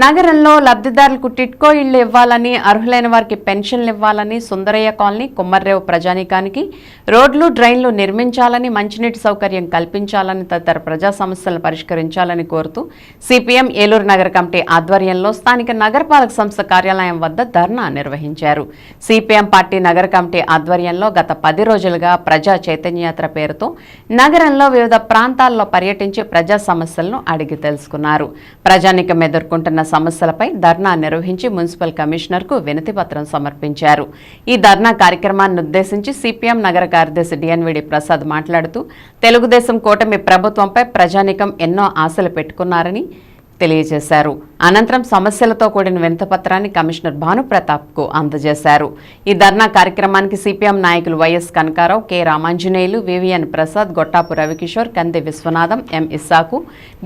నగరంలో లబ్ధిదారులకు టిట్కో ఇళ్ళు ఇవ్వాలని అర్హులైన వారికి పెన్షన్లు ఇవ్వాలని సుందరయ్య కాలనీ కుమ్మర్రేవు ప్రజానీకానికి రోడ్లు డ్రైన్లు నిర్మించాలని మంచినీటి సౌకర్యం కల్పించాలని తదితర ప్రజా సమస్యలను పరిష్కరించాలని కోరుతూ సిపిఎం ఏలూరు నగర కమిటీ ఆధ్వర్యంలో స్థానిక నగరపాలక సంస్థ కార్యాలయం వద్ద ధర్నా నిర్వహించారు. సిపిఎం పార్టీ నగర కమిటీ ఆధ్వర్యంలో గత పది రోజులుగా ప్రజా చైతన్యయాత్ర పేరుతో నగరంలో వివిధ ప్రాంతాల్లో పర్యటించి ప్రజా సమస్యలను అడిగి తెలుసుకున్నారు. ప్రజానికం ఎదుర్కొంటున్న సమస్యలపై ధర్నా నిర్వహించి మున్సిపల్ కమిషనర్కు వినతిపత్రం సమర్పించారు. ఈ ధర్నా కార్యక్రమాన్ని ఉద్దేశించి సిపిఎం నగర కార్యదర్శి డిఎన్విడి ప్రసాద్ మాట్లాడుతూ తెలుగుదేశం కూటమి ప్రభుత్వంపై ప్రజానికం ఎన్నో ఆశలు పెట్టుకున్నారని తెలియజేశారు. అనంతరం సమస్యలతో కూడిన వినతపత్రాన్ని కమిషనర్ భానుప్రతాప్కు అందజేశారు. ఈ ధర్నా కార్యక్రమానికి సిపిఎం నాయకులు YS Kanakarao K Ramanjaneyulu VVN Prasad Gottapu Ravikishore Kandi Vishwanatham M Issaku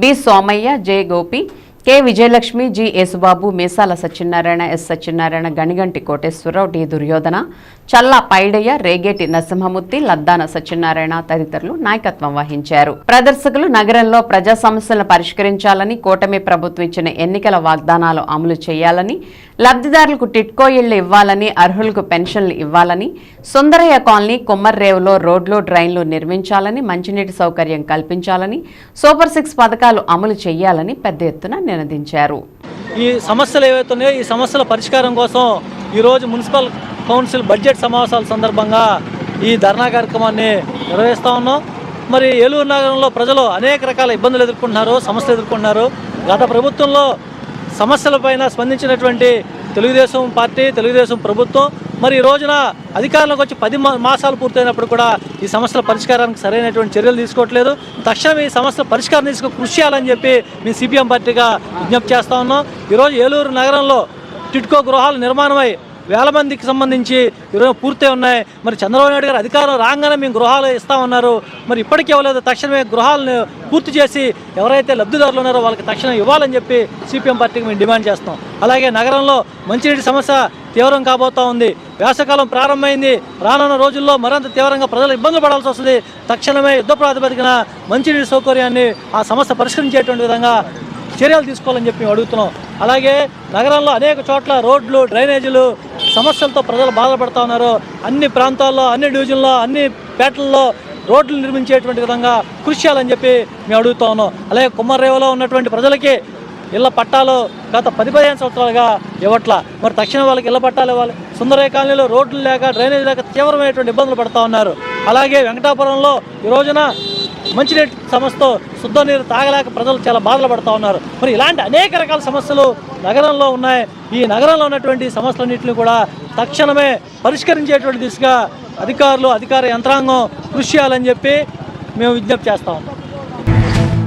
B Somayya J Gopi K Vijayalakshmi G Yesubabu Meesala Satyanarayana S Satyanarayana Ganiganti Koteswararao D Duryodhana Challa Paidayya Regeti Narasimhamurthy Laddana Satyanarayana తదితరులు నాయకత్వం వహించారు. ప్రదర్శకులు నగరంలో ప్రజా సమస్యలను పరిష్కరించాలని కూటమి ప్రభుత్వం ఇచ్చిన ఎన్నికల వాగ్దానాలు అమలు చేయాలని లబ్ధిదారులకు టిట్కో ఇళ్ళు ఇవ్వాలని అర్హులకు పెన్షన్లు ఇవ్వాలని సుందరయ్య కాలనీ కుమ్మర్రేవులో రోడ్లు డ్రైన్లు నిర్మించాలని మంచినీటి సౌకర్యం కల్పించాలని సూపర్ సిక్స్ పథకాలు అమలు చేయాలని పెద్ద ఎత్తున నినదించారు. ఈ సమస్యలు ఏవైతే ఉన్నాయో ఈ సమస్యల పరిష్కారం కోసం ఈరోజు మున్సిపల్ కౌన్సిల్ బడ్జెట్ సమావేశాల సందర్భంగా ఈ ధర్నా కార్యక్రమాన్ని నిర్వహిస్తూ ఉన్నాం. మరి ఏలూరు నగరంలో ప్రజలు అనేక రకాల ఇబ్బందులు ఎదుర్కొంటున్నారు సమస్యలు ఎదుర్కొంటున్నారు. గత ప్రభుత్వంలో సమస్యలపైన స్పందించినటువంటి తెలుగుదేశం పార్టీ తెలుగుదేశం ప్రభుత్వం మరి ఈ రోజున అధికారంలోకి వచ్చి పది మాసాలు పూర్తయినప్పుడు కూడా ఈ సమస్యల పరిష్కారానికి సరైనటువంటి చర్యలు తీసుకోవట్లేదు. తక్షణం ఈ సమస్యల పరిష్కారం తీసుకు కృషి చేయాలని చెప్పి మేము సిపిఎం పార్టీగా విజ్ఞప్తి చేస్తా ఉన్నాం. ఈరోజు ఏలూరు నగరంలో టిట్కో గృహాలు నిర్మాణమై వేల మందికి సంబంధించి ఈరోజు పూర్తయి ఉన్నాయి. మరి చంద్రబాబు నాయుడు గారు అధికారం రాగానే మేము గృహాలు ఇస్తామన్నారు మరి ఇప్పటికీ ఇవ్వలేదు. తక్షణమే గృహాలను పూర్తి చేసి ఎవరైతే లబ్ధిదారులు ఉన్నారో వాళ్ళకి తక్షణం ఇవ్వాలని చెప్పి సిపిఎం పార్టీకి మేము డిమాండ్ చేస్తాం. అలాగే నగరంలో మంచినీటి సమస్య తీవ్రం కాబోతా ఉంది. వేసవకాలం ప్రారంభమైంది. రానున్న రోజుల్లో మరింత తీవ్రంగా ప్రజలు ఇబ్బందులు పడాల్సి వస్తుంది. తక్షణమే యుద్ధ ప్రాతిపదికన మంచినీటి సౌకర్యాన్ని ఆ సమస్య పరిష్కరించేటువంటి విధంగా చర్యలు తీసుకోవాలని చెప్పి మేము అడుగుతున్నాం. అలాగే నగరంలో అనేక చోట్ల రోడ్లు డ్రైనేజీలు సమస్యలతో ప్రజలు బాధపడుతూ ఉన్నారు. అన్ని ప్రాంతాల్లో అన్ని డివిజన్లో అన్ని పేటల్లో రోడ్లు నిర్మించేటువంటి విధంగా కృషి చేయాలని చెప్పి మేము అడుగుతా ఉన్నాం. అలాగే కుమ్మరేవలో ఉన్నటువంటి ప్రజలకి ఇళ్ళ పట్టాలు గత పది పదిహేను సంవత్సరాలుగా ఇవ్వట్ల. మరి తక్షణం వాళ్ళకి ఇళ్ళ పట్టాలు ఇవ్వాలి. సుందరయ్య కాలనీలో రోడ్లు లేక డ్రైనేజ్ లేక తీవ్రమైనటువంటి ఇబ్బందులు పడుతూ ఉన్నారు. అలాగే వెంకటాపురంలో ఈ రోజున మంచినీటి సమస్యతో శుద్ధ నీరు తాగలేక ప్రజలు చాలా బాధలు పడుతూ ఉన్నారు. మరి ఇలాంటి అనేక రకాల సమస్యలు నగరంలో ఉన్నాయి. ఈ నగరంలో ఉన్నటువంటి సమస్యలన్నింటిని కూడా తక్షణమే పరిష్కరించేటువంటి దిశగా అధికారులు అధికార యంత్రాంగం కృషి చేయాలని చెప్పి మేము విజ్ఞప్తి చేస్తా ఉన్నాం.